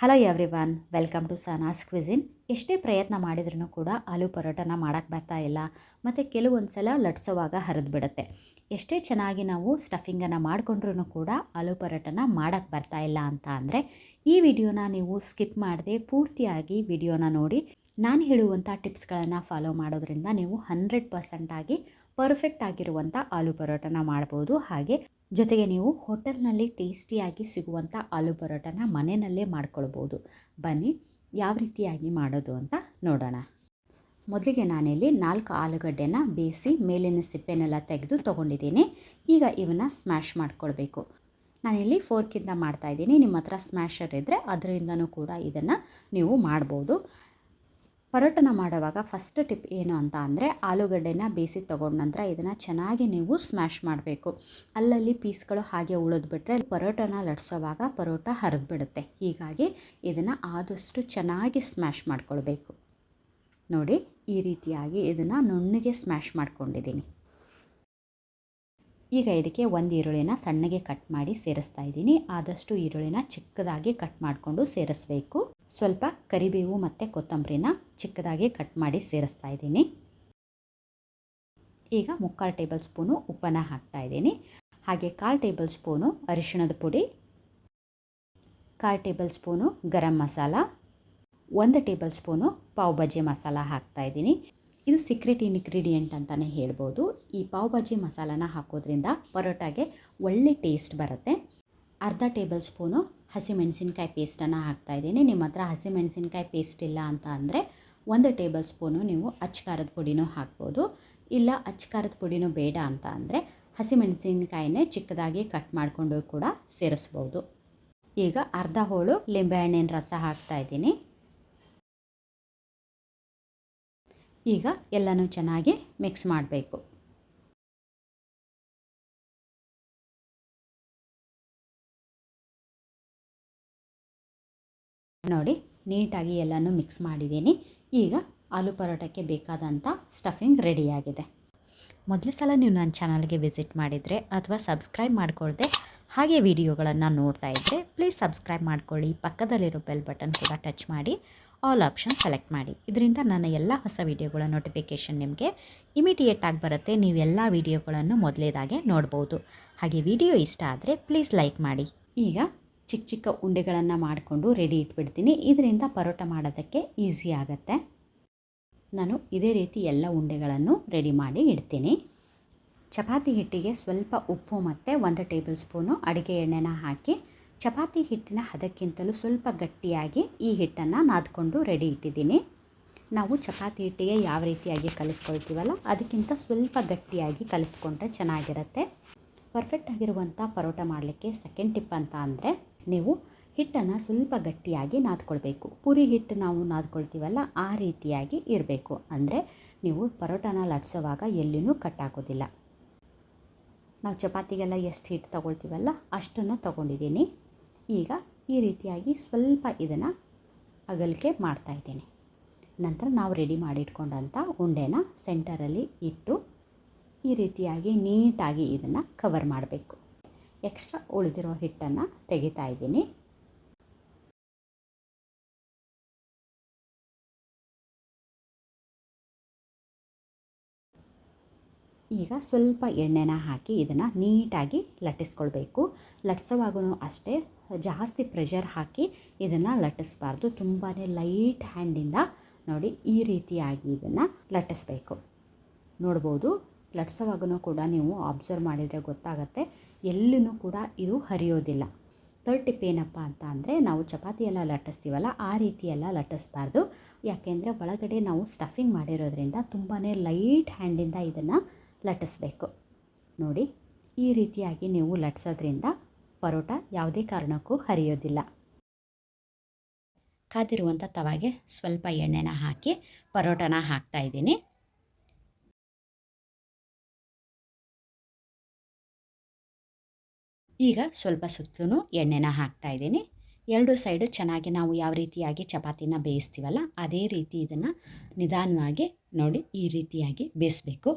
Hello everyone welcome to Sana's cuisine ಎಷ್ಟೇ ಪ್ರಯತ್ನ ಮಾಡಿದ್ರೂ ಕೂಡ ಆಲೂ ಪರೋಟನ ಮಾಡೋಕ್ಕೆ ಬರ್ತಾ ಇಲ್ಲ. ಮತ್ತು ಕೆಲವೊಂದು ಸಲ ಲಟ್ಸೋವಾಗ ಹರಿದು ಬಿಡುತ್ತೆ. ಎಷ್ಟೇ ಚೆನ್ನಾಗಿ ನಾವು ಸ್ಟಫಿಂಗನ್ನು ಮಾಡಿಕೊಂಡ್ರೂ ಕೂಡ ಆಲೂ ಪರೋಟನ ಮಾಡೋಕ್ಕೆ ಬರ್ತಾ ಇಲ್ಲ ಅಂತ ಅಂದರೆ, ಈ ವಿಡಿಯೋನ ನೀವು ಸ್ಕಿಪ್ ಮಾಡದೆ ಪೂರ್ತಿಯಾಗಿ ವಿಡಿಯೋನ ನೋಡಿ. ನಾನು ಹೇಳುವಂಥ ಟಿಪ್ಸ್ಗಳನ್ನು ಫಾಲೋ ಮಾಡೋದ್ರಿಂದ ನೀವು ಹಂಡ್ರೆಡ್ ಪರ್ಸೆಂಟಾಗಿ ಪರ್ಫೆಕ್ಟ್ ಆಗಿರುವಂಥ ಆಲೂ ಪರೋಟನ ಮಾಡ್ಬೋದು. ಹಾಗೆ ಜೊತೆಗೆ ನೀವು ಹೋಟೆಲ್ನಲ್ಲಿ ಟೇಸ್ಟಿಯಾಗಿ ಸಿಗುವಂಥ ಆಲೂ ಪರೋಟನ ಮನೆಯಲ್ಲೇ ಮಾಡ್ಕೊಳ್ಬೋದು. ಬನ್ನಿ, ಯಾವ ರೀತಿಯಾಗಿ ಮಾಡೋದು ಅಂತ ನೋಡೋಣ. ಮೊದಲಿಗೆ ನಾನಿಲ್ಲಿ ನಾಲ್ಕು ಆಲೂಗಡ್ಡೆನ ಬೇಯಿಸಿ ಮೇಲಿನ ಸಿಪ್ಪೆನೆಲ್ಲ ತೆಗೆದು ತೊಗೊಂಡಿದ್ದೀನಿ. ಈಗ ಇವನ್ನ ಸ್ಮ್ಯಾಶ್ ಮಾಡ್ಕೊಳ್ಬೇಕು. ನಾನಿಲ್ಲಿ ಫೋರ್ಕಿಂದ ಮಾಡ್ತಾಯಿದ್ದೀನಿ ನಿಮ್ಮ ಹತ್ರ ಸ್ಮ್ಯಾಶರ್ ಇದ್ದರೆ ಅದರಿಂದನೂ ಕೂಡ ಇದನ್ನು ನೀವು ಮಾಡ್ಬೋದು. ಪರೋಟನ ಮಾಡುವಾಗ ಫಸ್ಟ್ ಟಿಪ್ ಏನು ಅಂತ ಅಂದರೆ ಆಲೂಗಡ್ಡೆನ ಬೇಯಿಸಿ ತೊಗೊಂಡ ನಂತರ ಇದನ್ನು ಚೆನ್ನಾಗಿ ನೀವು ಸ್ಮ್ಯಾಶ್ ಮಾಡಬೇಕು. ಅಲ್ಲಲ್ಲಿ ಪೀಸ್ಗಳು ಹಾಗೆ ಉಳಿದ್ಬಿಟ್ರೆ ಪರೋಟನ ಲಟ್ಸೋವಾಗ ಪರೋಟ ಹರಿದ್ಬಿಡುತ್ತೆ. ಹೀಗಾಗಿ ಇದನ್ನು ಆದಷ್ಟು ಚೆನ್ನಾಗಿ ಸ್ಮ್ಯಾಶ್ ಮಾಡ್ಕೊಳ್ಬೇಕು. ನೋಡಿ ಈ ರೀತಿಯಾಗಿ ಇದನ್ನು ನುಣ್ಣಗೆ ಸ್ಮ್ಯಾಶ್ ಮಾಡ್ಕೊಂಡಿದ್ದೀನಿ. ಈಗ ಇದಕ್ಕೆ ಒಂದು ಈರುಳ್ಳಿನ ಸಣ್ಣಗೆ ಕಟ್ ಮಾಡಿ ಸೇರಿಸ್ತಾ ಇದ್ದೀನಿ. ಆದಷ್ಟು ಈರುಳ್ಳಿನ ಚಿಕ್ಕದಾಗಿ ಕಟ್ ಮಾಡಿಕೊಂಡು ಸೇರಿಸ್ಬೇಕು. ಸ್ವಲ್ಪ ಕರಿಬೇವು ಮತ್ತು ಕೊತ್ತಂಬರಿನ ಚಿಕ್ಕದಾಗಿ ಕಟ್ ಮಾಡಿ ಸೇರಿಸ್ತಾ ಇದ್ದೀನಿ. ಈಗ ಮುಕ್ಕಾಲು ಟೇಬಲ್ ಸ್ಪೂನು ಉಪ್ಪನ್ನು ಹಾಕ್ತಾ ಇದ್ದೀನಿ. ಹಾಗೆ ಕಾಲು ಟೇಬಲ್ ಸ್ಪೂನು ಅರಿಶಿಣದ ಪುಡಿ, ಕಾಲು ಟೇಬಲ್ ಸ್ಪೂನು ಗರಂ ಮಸಾಲ, ಒಂದು ಟೇಬಲ್ ಸ್ಪೂನು ಪಾವ್ ಭಾಜಿ ಮಸಾಲ ಹಾಕ್ತಾ ಇದ್ದೀನಿ. ಇದು ಸೀಕ್ರೆಟ್ ಇನ್ಗ್ರೀಡಿಯೆಂಟ್ ಅಂತಲೇ ಹೇಳ್ಬೋದು. ಈ ಪಾವ್ ಭಾಜಿ ಮಸಾಲಾನ ಹಾಕೋದ್ರಿಂದ ಪರೋಟಾಗೆ ಒಳ್ಳೆ ಟೇಸ್ಟ್ ಬರುತ್ತೆ. ಅರ್ಧ ಟೇಬಲ್ ಸ್ಪೂನು ಹಸಿಮೆಣಸಿನ್ಕಾಯಿ ಪೇಸ್ಟನ್ನು ಹಾಕ್ತಾಯಿದ್ದೀನಿ ನಿಮ್ಮ ಹತ್ರ ಹಸಿಮೆಣಸಿನ್ಕಾಯಿ ಪೇಸ್ಟ್ ಇಲ್ಲ ಅಂತ ಅಂದರೆ ಒಂದು ಟೇಬಲ್ ಸ್ಪೂನು ನೀವು ಅಚ್ಕಾರದ ಪುಡಿನೂ ಹಾಕ್ಬೋದು. ಇಲ್ಲ ಅಚ್ಕಾರದ ಪುಡಿನೂ ಬೇಡ ಅಂತ ಅಂದರೆ ಹಸಿಮೆಣಸಿನ್ಕಾಯಿನೇ ಚಿಕ್ಕದಾಗಿ ಕಟ್ ಮಾಡಿಕೊಂಡು ಕೂಡ ಸೇರಿಸ್ಬೋದು. ಈಗ ಅರ್ಧ ಹೋಳು ಲಿಂಬೆಹಣ್ಣಿನ ರಸ ಹಾಕ್ತಾಯಿದ್ದೀನಿ ಈಗ ಎಲ್ಲನೂ ಚೆನ್ನಾಗಿ ಮಿಕ್ಸ್ ಮಾಡಬೇಕು. ನೋಡಿ, ನೀಟಾಗಿ ಎಲ್ಲನೂ ಮಿಕ್ಸ್ ಮಾಡಿದ್ದೀನಿ. ಈಗ ಆಲೂ ಪರೋಟಕ್ಕೆ ಬೇಕಾದಂಥ ಸ್ಟಫಿಂಗ್ ರೆಡಿಯಾಗಿದೆ ಮೊದಲ ಸಲ ನೀವು ನನ್ನ ಚಾನಲ್ಗೆ ವಿಸಿಟ್ ಮಾಡಿದರೆ ಅಥವಾ ಸಬ್ಸ್ಕ್ರೈಬ್ ಮಾಡಿಕೊಳ್ಳದೆ ಹಾಗೆ ವಿಡಿಯೋಗಳನ್ನು ನೋಡ್ತಾ ಇದ್ದರೆ ಪ್ಲೀಸ್ ಸಬ್ಸ್ಕ್ರೈಬ್ ಮಾಡ್ಕೊಳ್ಳಿ. ಪಕ್ಕದಲ್ಲಿರೋ ಬೆಲ್ ಬಟನ್ ಕೂಡ ಟಚ್ ಮಾಡಿ. ಆಲ್ ಆಪ್ಷನ್ ಸೆಲೆಕ್ಟ್ ಮಾಡಿ. ಇದರಿಂದ ನನ್ನ ಎಲ್ಲ ಹೊಸ ವೀಡಿಯೋಗಳ ನೋಟಿಫಿಕೇಷನ್ ನಿಮಗೆ ಇಮಿಡಿಯೇಟಾಗಿ ಬರುತ್ತೆ. ನೀವು ಎಲ್ಲ ವೀಡಿಯೋಗಳನ್ನು ಮೊದಲೇದಾಗೆ ನೋಡ್ಬೋದು. ಹಾಗೆ ವಿಡಿಯೋ ಇಷ್ಟ ಆದರೆ ಪ್ಲೀಸ್ ಲೈಕ್ ಮಾಡಿ. ಈಗ ಚಿಕ್ಕ ಚಿಕ್ಕ ಉಂಡೆಗಳನ್ನು ಮಾಡಿಕೊಂಡು ರೆಡಿ ಇಟ್ಬಿಡ್ತೀನಿ. ಇದರಿಂದ ಪರೋಟ ಮಾಡೋದಕ್ಕೆ ಈಸಿ ಆಗುತ್ತೆ. ನಾನು ಇದೇ ರೀತಿ ಎಲ್ಲ ಉಂಡೆಗಳನ್ನು ರೆಡಿ ಮಾಡಿ ಇಡ್ತೀನಿ. ಚಪಾತಿ ಹಿಟ್ಟಿಗೆ ಸ್ವಲ್ಪ ಉಪ್ಪು ಮತ್ತು ಒಂದು ಟೇಬಲ್ ಸ್ಪೂನು ಅಡುಗೆ ಎಣ್ಣೆನ ಹಾಕಿ ಚಪಾತಿ ಹಿಟ್ಟಿನ ಹದಕ್ಕಿಂತಲೂ ಸ್ವಲ್ಪ ಗಟ್ಟಿಯಾಗಿ ಈ ಹಿಟ್ಟನ್ನು ನಾದ್ಕೊಂಡು ರೆಡಿ ಇಟ್ಟಿದ್ದೀನಿ. ನಾವು ಚಪಾತಿ ಹಿಟ್ಟಿಗೆ ಯಾವ ರೀತಿಯಾಗಿ ಕಲಿಸ್ಕೊಳ್ತೀವಲ್ಲ, ಅದಕ್ಕಿಂತ ಸ್ವಲ್ಪ ಗಟ್ಟಿಯಾಗಿ ಕಲಿಸ್ಕೊಂಡ್ರೆ ಚೆನ್ನಾಗಿರುತ್ತೆ. ಪರ್ಫೆಕ್ಟ್ ಆಗಿರುವಂಥ ಪರೋಟ ಮಾಡಲಿಕ್ಕೆ ಸೆಕೆಂಡ್ ಟಿಪ್ ಅಂತ ಅಂದರೆ, ನೀವು ಹಿಟ್ಟನ್ನು ಸ್ವಲ್ಪ ಗಟ್ಟಿಯಾಗಿ ನಾದ್ಕೊಳ್ಬೇಕು. ಪೂರಿ ಹಿಟ್ಟು ನಾವು ನಾದ್ಕೊಳ್ತೀವಲ್ಲ, ಆ ರೀತಿಯಾಗಿ ಇರಬೇಕು. ಅಂದರೆ ನೀವು ಪರೋಟನ ಲಟ್ಸೋವಾಗ ಎಲ್ಲಿನೂ ಕಟ್ಟಾಗೋದಿಲ್ಲ ನಾವು ಚಪಾತಿಗೆಲ್ಲ ಎಷ್ಟು ಹಿಟ್ಟು ತಗೊಳ್ತೀವಲ್ಲ, ಅಷ್ಟನ್ನು ತೊಗೊಂಡಿದ್ದೀನಿ. ಈಗ ಈ ರೀತಿಯಾಗಿ ಸ್ವಲ್ಪ ಇದನ್ನು ಅಗಲಿಕೆ ಮಾಡ್ತಾಯಿದ್ದೀನಿ ನಂತರ ನಾವು ರೆಡಿ ಮಾಡಿಟ್ಕೊಂಡಂಥ ಉಂಡೆನ ಸೆಂಟರಲ್ಲಿ ಇಟ್ಟು ಈ ರೀತಿಯಾಗಿ ನೀಟಾಗಿ ಇದನ್ನು ಕವರ್ ಮಾಡಬೇಕು. ಎಕ್ಸ್ಟ್ರಾ ಉಳಿದಿರೋ ಹಿಟ್ಟನ್ನು ತೆಗಿತಾ ಇದ್ದೀನಿ. ಈಗ ಸ್ವಲ್ಪ ಎಣ್ಣೆನ ಹಾಕಿ ಇದನ್ನು ನೀಟಾಗಿ ಲಟ್ಟಿಸ್ಕೊಳ್ಬೇಕು. ಲಟ್ಸೋವಾಗೂ ಅಷ್ಟೇ ಜಾಸ್ತಿ ಪ್ರೆಷರ್ ಹಾಕಿ ಇದನ್ನು ಲಟ್ಟಿಸ್ಬಾರ್ದು. ತುಂಬಾ ಲೈಟ್ ಹ್ಯಾಂಡಿಂದ ನೋಡಿ ಈ ರೀತಿಯಾಗಿ ಇದನ್ನು ಲಟ್ಟಿಸ್ಬೇಕು. ನೋಡ್ಬೋದು ಲಟ್ಸೋವಾಗೂ ಕೂಡ ನೀವು ಅಬ್ಸರ್ವ್ ಮಾಡಿದರೆ ಗೊತ್ತಾಗುತ್ತೆ. ಎಲ್ಲೂ ಕೂಡ ಇದು ಹರಿಯೋದಿಲ್ಲ. ತರ್ಡ್ ಟಿಪ್ ಏನಪ್ಪ ಅಂತ ಅಂದರೆ ನಾವು ಚಪಾತಿ ಎಲ್ಲ ಲಟ್ಟಿಸ್ತೀವಲ್ಲ, ಆ ರೀತಿಯೆಲ್ಲ ಲಟ್ಟಿಸ್ಬಾರ್ದು. ಯಾಕೆಂದರೆ ಒಳಗಡೆ ನಾವು ಸ್ಟಫಿಂಗ್ ಮಾಡಿರೋದ್ರಿಂದ ತುಂಬಾ ಲೈಟ್ ಹ್ಯಾಂಡಿಂದ ಇದನ್ನು ಲಟ್ಟಿಸ್ಬೇಕು. ನೋಡಿ, ಈ ರೀತಿಯಾಗಿ ನೀವು ಲಟ್ಸೋದ್ರಿಂದ ಪರೋಟ ಯಾವುದೇ ಕಾರಣಕ್ಕೂ ಹರಿಯೋದಿಲ್ಲ. ಕಾದಿರುವಂಥ ತವಾಗೆ ಸ್ವಲ್ಪ ಎಣ್ಣೆನ ಹಾಕಿ ಪರೋಟನ ಹಾಕ್ತಾ ಇದ್ದೀನಿ. ಈಗ ಸ್ವಲ್ಪ ಸುತ್ತಲೂ ಎಣ್ಣೆನ ಹಾಕ್ತಾ ಇದ್ದೀನಿ. ಎರಡು ಸೈಡು ಚೆನ್ನಾಗಿ ನಾವು ಯಾವ ರೀತಿಯಾಗಿ ಚಪಾತಿನ ಬೇಯಿಸ್ತೀವಲ್ಲ, ಅದೇ ರೀತಿ ಇದನ್ನು ನಿಧಾನವಾಗಿ ನೋಡಿ ಈ ರೀತಿಯಾಗಿ ಬೇಯಿಸ್ಬೇಕು.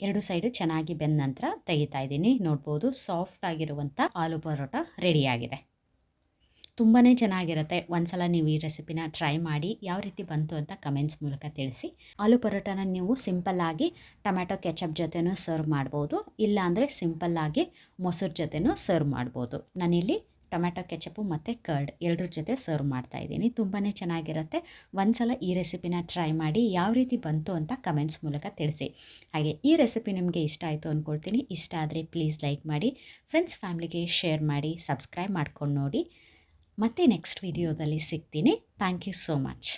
ಎರಡು ಸೈಡು ಚೆನ್ನಾಗಿ ಬೆಂದ ನಂತರ ತೆಗಿತಾ ಇದ್ದೀನಿ. ನೋಡ್ಬೋದು ಸಾಫ್ಟ್ ಆಗಿರುವಂಥ ಆಲೂ ಪರೋಟ ರೆಡಿಯಾಗಿದೆ. ತುಂಬಾ ಚೆನ್ನಾಗಿರುತ್ತೆ. ಒಂದ್ಸಲ ನೀವು ಈ ರೆಸಿಪಿನ ಟ್ರೈ ಮಾಡಿ ಯಾವ ರೀತಿ ಬಂತು ಅಂತ ಕಮೆಂಟ್ಸ್ ಮೂಲಕ ತಿಳಿಸಿ. ಆಲೂ ಪರೋಟಾನ ನೀವು ಸಿಂಪಲ್ಲಾಗಿ ಟೊಮ್ಯಾಟೊ, ಕೆಚಪ್ ಜೊತೆನೂ ಸರ್ವ್ ಮಾಡ್ಬೋದು. ಇಲ್ಲಾಂದರೆ ಸಿಂಪಲ್ಲಾಗಿ ಮೊಸರು ಜೊತೆನೂ ಸರ್ವ್ ಮಾಡ್ಬೋದು. ನಾನಿಲ್ಲಿ ಟೊಮ್ಯಾಟೊ ಕೆಚಪು ಮತ್ತು ಕರ್ಡ್ ಎರಡರ ಜೊತೆ ಸರ್ವ್ ಮಾಡ್ತಾ ಇದ್ದೀನಿ. ತುಂಬಾ ಚೆನ್ನಾಗಿರುತ್ತೆ. ಒಂದ್ಸಲ ಈ ರೆಸಿಪಿನ ಟ್ರೈ ಮಾಡಿ ಯಾವ ರೀತಿ ಬಂತು ಅಂತ ಕಮೆಂಟ್ಸ್ ಮೂಲಕ ತಿಳಿಸಿ. ಹಾಗೆ ಈ ರೆಸಿಪಿ ನಿಮಗೆ ಇಷ್ಟ ಆಯಿತು ಅಂದ್ಕೊಳ್ತೀನಿ ಇಷ್ಟ ಆದರೆ ಪ್ಲೀಸ್ ಲೈಕ್ ಮಾಡಿ ಫ್ರೆಂಡ್ಸ್ ಫ್ಯಾಮ್ಲಿಗೆ ಶೇರ್ ಮಾಡಿ ಸಬ್ಸ್ಕ್ರೈಬ್ ಮಾಡ್ಕೊಂಡು ನೋಡಿ. ಮತ್ತೆ ನೆಕ್ಸ್ಟ್ ವಿಡಿಯೋದಲ್ಲಿ ಸಿಗ್ತೀನಿ. Thank you so much